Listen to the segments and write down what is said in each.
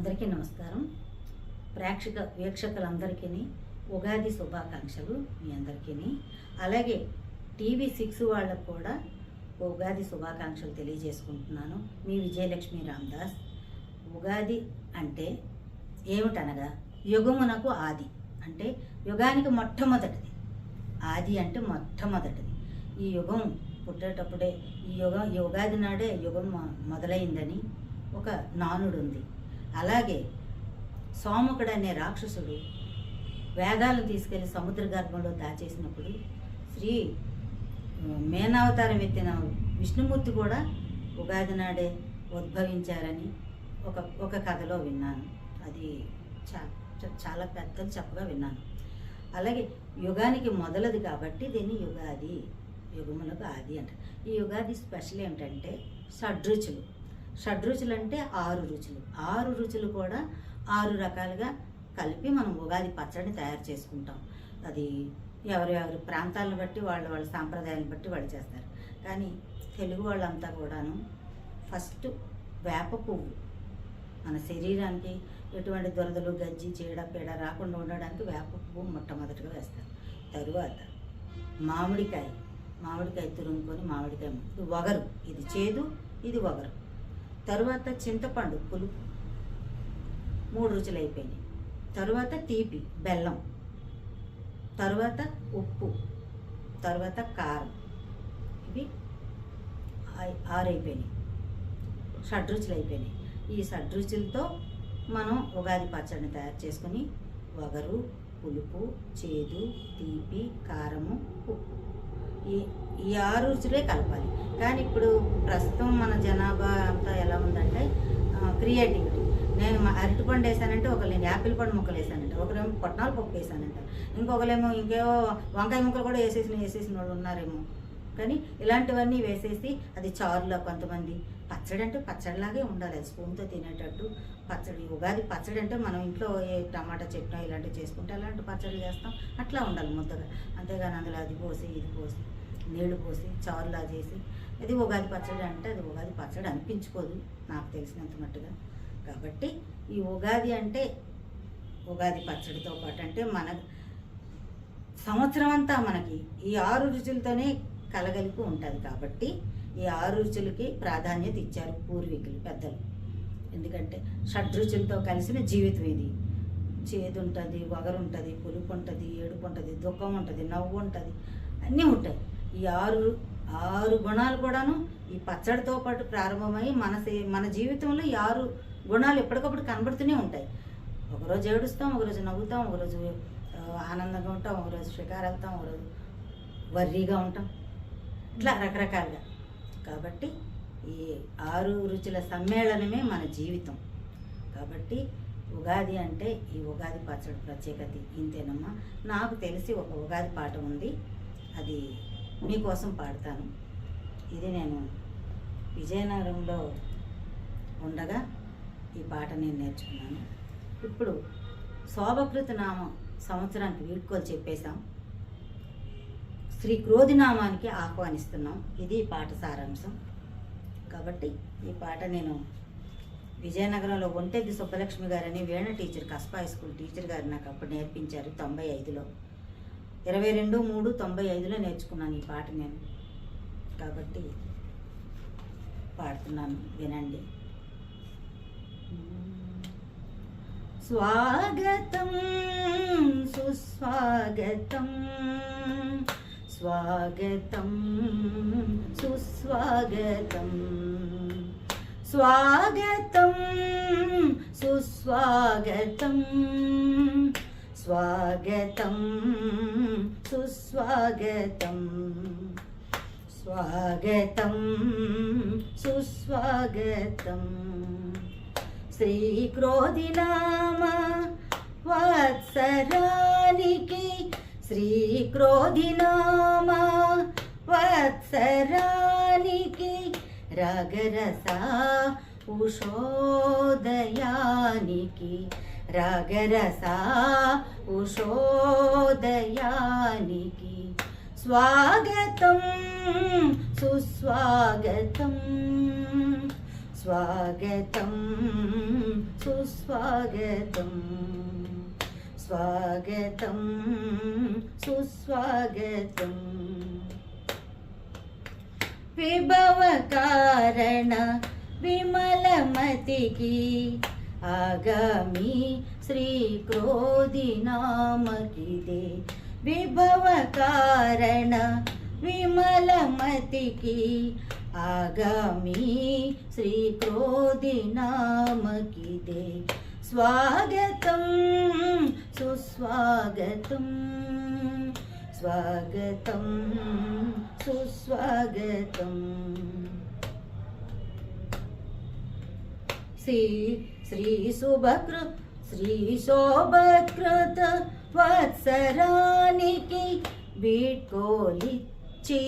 అందరికీ నమస్కారం. ప్రేక్షక వీక్షకులందరికీ ఉగాది శుభాకాంక్షలు మీ అందరికీ అలాగే టీవీ సిక్స్ వాళ్ళకు కూడా ఉగాది శుభాకాంక్షలు తెలియజేసుకుంటున్నాను. మీ విజయలక్ష్మి రామ్దాస్ ఉగాది అంటే ఏమిటనగా యుగమునకు ఆది. అంటే యుగానికి మొట్టమొదటిది. ఆది అంటే మొట్టమొదటిది. ఈ యుగం పుట్టేటప్పుడే ఈ యుగం ఈ ఉగాది నాడే యుగం మొదలైందని ఒక నానుడు ఉంది అలాగే సోముకుడు అనే రాక్షసుడు వేదాలను తీసుకెళ్ళి సముద్ర గర్భంలో దాచేసినప్పుడు శ్రీ మేనావతారం ఎత్తిన విష్ణుమూర్తి కూడా ఉగాది నాడే ఉద్భవించారని ఒక ఒక కథలో విన్నాను. అది చా చ- చాలా పెద్దలు చెప్పగా విన్నాను. అలాగే యుగానికి మొదలది కాబట్టి దీన్ని యుగాది యుగములకు ఆది అంట ఈ యుగాది స్పెషల్ ఏంటంటే షడ్రుచులు. షడ్రుచులు అంటే ఆరు రుచులు. ఆరు రుచులు కూడా ఆరు రకాలుగా కలిపి మనం ఉగాది పచ్చడిని తయారు చేసుకుంటాం. అది ఎవరి ఎవరి ప్రాంతాలను బట్టి వాళ్ళ వాళ్ళ సాంప్రదాయాలను బట్టి వాళ్ళు చేస్తారు. కానీ తెలుగు వాళ్ళంతా కూడాను ఫస్ట్ వేప పువ్వు. మన శరీరానికి ఎటువంటి దురదలు గజ్జి చీడ పీడ రాకుండా ఉండడానికి వేప పువ్వు మొట్టమొదటిగా వేస్తారు. తరువాత మామిడికాయ. మామిడికాయ తురుముకొని మామిడికాయ ఇది వగరు. ఇది చేదు ఇది వగరు. తరువాత చింతపండు పులుపు. మూడు రుచులు అయిపోయినాయి తరువాత తీపి బెల్లం. తరువాత ఉప్పు. తరువాత కారం. ఇవి ఆరైపోయినాయి. ఆరు అయిపోయినాయి షడ్రుచులు అయిపోయినాయి ఈ షడ్రుచులతో మనం ఉగాది పచ్చడిని తయారు చేసుకొని వగరు పులుపు చేదు తీపి కారము ఉప్పు. ఈ ఈ ఆరు రుచులే కలపాలి. కానీ ఇప్పుడు ప్రస్తుతం మన జనాభా అంతా ఎలా ఉందంటే క్రియేటివిటీ నేను అరటిపండు వేసానంటే ఒకరు యాపిల్ పండు ముక్కలు వేసానంట ఒకరేమో పొట్నాల పప్పు వేసానంట ఇంకొకరేమో ఇంకేవో వంకాయ ముక్కలు కూడా వేసేసిన వేసేసిన వాళ్ళు ఉన్నారేమో. కానీ ఇలాంటివన్నీ వేసేసి అది చారులో కొంతమంది పచ్చడి అంటే పచ్చడిలాగే ఉండాలి స్పూన్తో తినేటట్టు పచ్చడి ఉగాది పచ్చడి అంటే మనం ఇంట్లో ఏ టమాటా చట్నీ ఇలాంటివి చేసుకుంటే అలాంటి పచ్చడి చేస్తాం అట్లా ఉండాలి ముద్దగా. అంతేగాని అందులో అది పోసి ఇది పోసి. నీళ్ళు పోసి చారులా చేసి ఇది ఉగాది పచ్చడి అంటే అది ఉగాది పచ్చడి అనిపించుకోదు నాకు తెలిసినంత మట్టుగా. కాబట్టి ఈ ఉగాది అంటే ఉగాది పచ్చడితో పాటు అంటే మన సంవత్సరం అంతా మనకి ఈ ఆరు రుచులతోనే కలగలిపి ఉంటుంది కాబట్టి ఈ ఆరు రుచులకి ప్రాధాన్యత ఇచ్చారు పూర్వీకులు పెద్దలు. ఎందుకంటే షడ్రుచులతో కలిసిన జీవితం ఇది. చేదు ఉంటుంది వగరు ఉంటుంది పులుపు ఉంటుంది ఏడుపు ఉంటుంది దుఃఖం ఉంటుంది నవ్వు ఉంటుంది అన్నీ ఉంటాయి. ఈ ఆరు ఆరు గుణాలు కూడాను ఈ పచ్చడితో పాటు ప్రారంభమై మన మన జీవితంలో ఈ ఆరు గుణాలు ఎప్పటికప్పుడు కనబడుతూనే ఉంటాయి. ఒకరోజు ఏడుస్తాం ఒకరోజు నవ్వుతాం ఒకరోజు ఆనందంగా ఉంటాం ఒకరోజు షికారు వెళ్తాం ఒకరోజు వర్రీగా ఉంటాం. ఇట్లా రకరకాలుగా. కాబట్టి ఈ ఆరు రుచుల సమ్మేళనమే మన జీవితం. కాబట్టి ఉగాది అంటే ఈ ఉగాది పచ్చడి ప్రత్యేకత ఇంతేనమ్మా. నాకు తెలిసి ఒక ఉగాది పాట ఉంది. అది మీకోసం పాడతాను. ఇది నేను విజయనగరంలో ఉండగా ఈ పాట నేను నేర్చుకున్నాను. ఇప్పుడు శోభకృత నామం సంవత్సరానికి వీడ్కోలు చెప్పేశాం. శ్రీ క్రోధినామానికి ఆహ్వానిస్తున్నాం. ఇది ఈ పాట సారాంశం. కాబట్టి ఈ పాట నేను విజయనగరంలో ఒంటెద్ది సుబ్బలక్ష్మి గారని వీణ teacher Kasba high school teacher గారు నాకు అప్పుడు నేర్పించారు తొంభై ఐదులో. ఇరవై రెండు మూడు తొంభై ఐదులో నేర్చుకున్నాను ఈ పాట నేను. కాబట్టి పాడుతున్నాను వినండి. స్వాగతం సుస్వాగతం స్వాగతం సుస్వాగతం స్వాగతం సుస్వాగతం స్వాగతం సుస్వాగతం స్వాగతం సుస్వాగతం. శ్రీక్రోధినామ వత్సరానికి శ్రీక్రోధినామ వత్సరానికి రగరస ఉషోదయానికి రగరస ఉషోదయానికి స్వాగతం సుస్వాగతం స్వాగతం సుస్వాగతం స్వాగతం సుస్వాగతం విభవ కారణ విమలమతికి ఆగామి శ్రీ క్రోధి నామకిదే విభవ కారణ విమలమతికి ఆగామి శ్రీ క్రోధి నామకిదే స్వాగతం సుస్వాగతం స్వాగతం సుస్వాగతం శ్రీ శ్రీ శుభకృ శ్రీ శోభకృత వత్సరానికి వీడ్కోలిచ్చి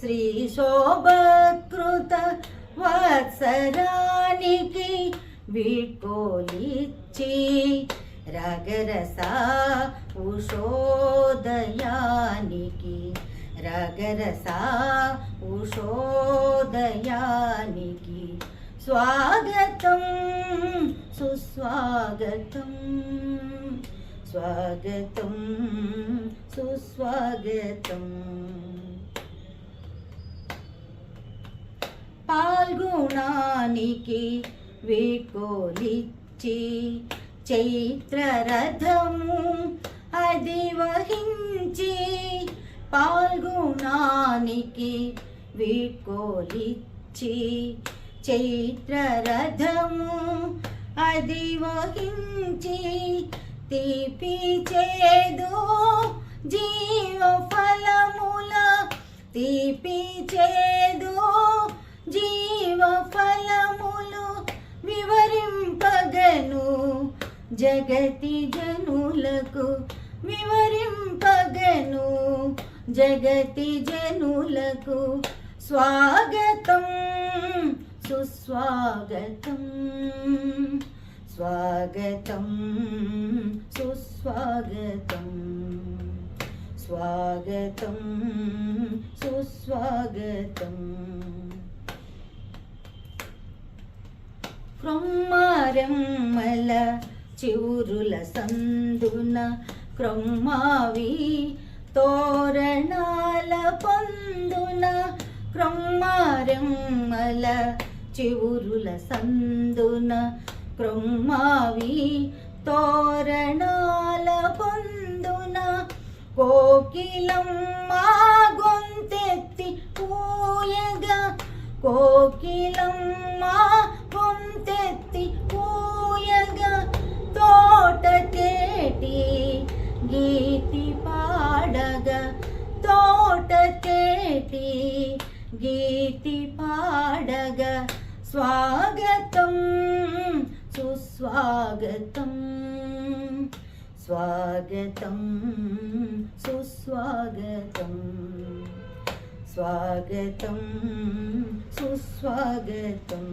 శ్రీ శోభకృత వత్సరానికి వీడ్కోలిచ్చి రగరసా ఉషోదయానికి రగరసా ఉషోదయానికి స్వాగతం సుస్వాగతం స్వాగతం సుస్వాగతం. పాల్గొనానికి వీడ్కోలిచ్చి చైత్రరథము అది వహించి పాల్గొనానికి వీడ్కోలిచ్చి చైత్రరథము అది వహించి తీపి చేదు జీవ ఫలముల తీపి చేదు జీవ ఫలములు వివరింపగను. జగతి జనులకు వివరింపగను. జగతి జనులకు స్వాగతం. సుస్వాగతం. స్వాగతం సుస్వాగతం. స్వాగతం సుస్వాగతం. క్రొమ్మారెమ్మల చివురుల సందున క్రొమ్మావి తోరణాల పొందున క్రొమ్మారెమ్మల చివురుల సందున క్రొమ్మావి తోరణాల పొందున కోకిలమ్మ గొంతెత్తి పూయగా కోకిలమ్మ గొంతెత్తి పూయగా తోట తేటి గీతి పాడగా తోట తేటి గీతి పాడగా స్వాగతం సుస్వాగతం. స్వాగతం సుస్వాగతం. స్వాగతం సుస్వాగతం.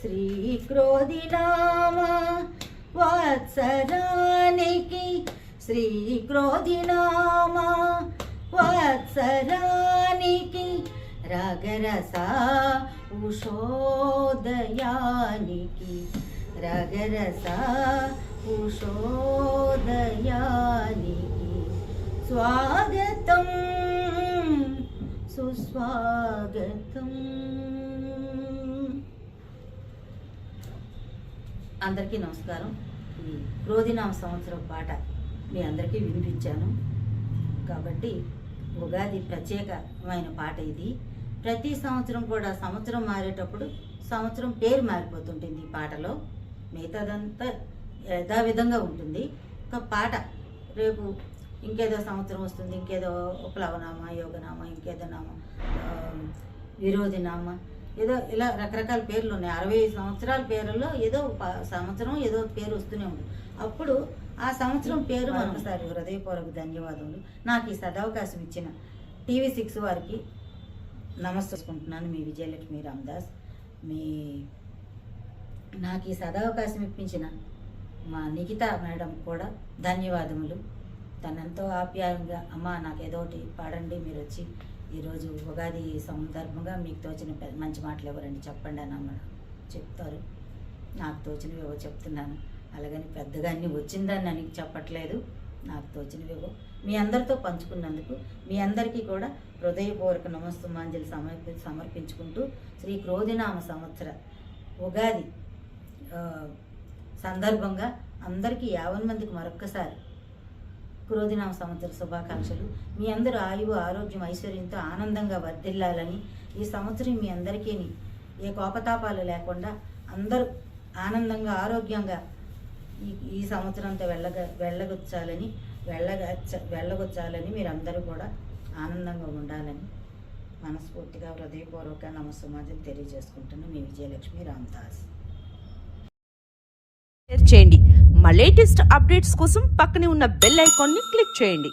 శ్రీ క్రోధినామ వత్సరానికి శ్రీ క్రోధినామ వత్సరానికి రగరసా ఉషోదయానికి రగరస ఉషోదయానికి స్వాగతం సుస్వాగతం. అందరికీ నమస్కారం. ఈ క్రోధినామ సంవత్సరం పాట మీ అందరికీ వినిపించాను. కాబట్టి ఉగాది ప్రత్యేకమైన పాట ఇది. ప్రతి సంవత్సరం కూడా సంవత్సరం మారేటప్పుడు సంవత్సరం పేరు మారిపోతుంటుంది ఈ పాటలో. మిగతాదంతా యథావిధంగా ఉంటుంది. ఒక పాట రేపు ఇంకేదో సంవత్సరం వస్తుంది ఇంకేదో ప్లవనామ యోగనామ ఇంకేదో నామ విరోధినామ ఏదో ఇలా రకరకాల పేర్లు ఉన్నాయి. అరవై సంవత్సరాల పేర్లలో ఏదో ప- సంవత్సరం ఏదో పేరు వస్తూనే ఉంది అప్పుడు ఆ సంవత్సరం పేరు మరొకసారి హృదయపూర్వక ధన్యవాదములు. నాకు ఈ సదవకాశం ఇచ్చిన టీవీ సిక్స్ వారికి నమస్కరించుకుంటున్నాను మీ విజయలక్ష్మి రామదాస్. మీ నాకు ఈ సదావకాశం ఇప్పించిన మా నిఖిత మేడం కూడా ధన్యవాదములు. తనెంతో ఆప్యాయంగా అమ్మ నాకు ఏదో ఒకటి పాడండి మీరు వచ్చి ఈరోజు ఉగాది సందర్భంగా మీకు తోచిన మంచి మాటలు ఎవరండి చెప్పండి అని అమ్మ చెప్తారు. నాకు తోచినవి ఏవో చెప్తున్నాను అలాగని పెద్దగా అన్ని వచ్చిందని నాకు చెప్పట్లేదు. నాకు తోచినవేవో మీ అందరితో పంచుకున్నందుకు మీ అందరికీ కూడా హృదయపూర్వక నమస్తుమాంజలి సమర్పి సమర్పించుకుంటూ శ్రీ క్రోధినామ సంవత్సర ఉగాది సందర్భంగా అందరికీ యాభై మందికి మరొక్కసారి క్రోధినామ సంవత్సర శుభాకాంక్షలు. మీ అందరూ ఆయువు ఆరోగ్యం ఐశ్వర్యంతో ఆనందంగా వర్ధిల్లాలని ఈ సంవత్సరం మీ అందరికీ ఏ కోపతాపాలు లేకుండా అందరూ ఆనందంగా ఆరోగ్యంగా ఈ ఈ సంవత్సరంతో వెళ్ళగ వెళ్ళగొచ్చాలని వెళ్ళగ వెళ్ళగొచ్చాలని మీరందరూ కూడా ఆనందంగా ఉండాలని మనస్ఫూర్తిగా హృదయపూర్వక నమస్సమాజం తెలియజేసుకుంటున్న మీ విజయలక్ష్మి రామదాస్. షేర్ చేయండి. మా లేటెస్ట్ అప్డేట్స్ కోసం పక్కనే ఉన్న బెల్ ఐకాన్ని క్లిక్ చేయండి.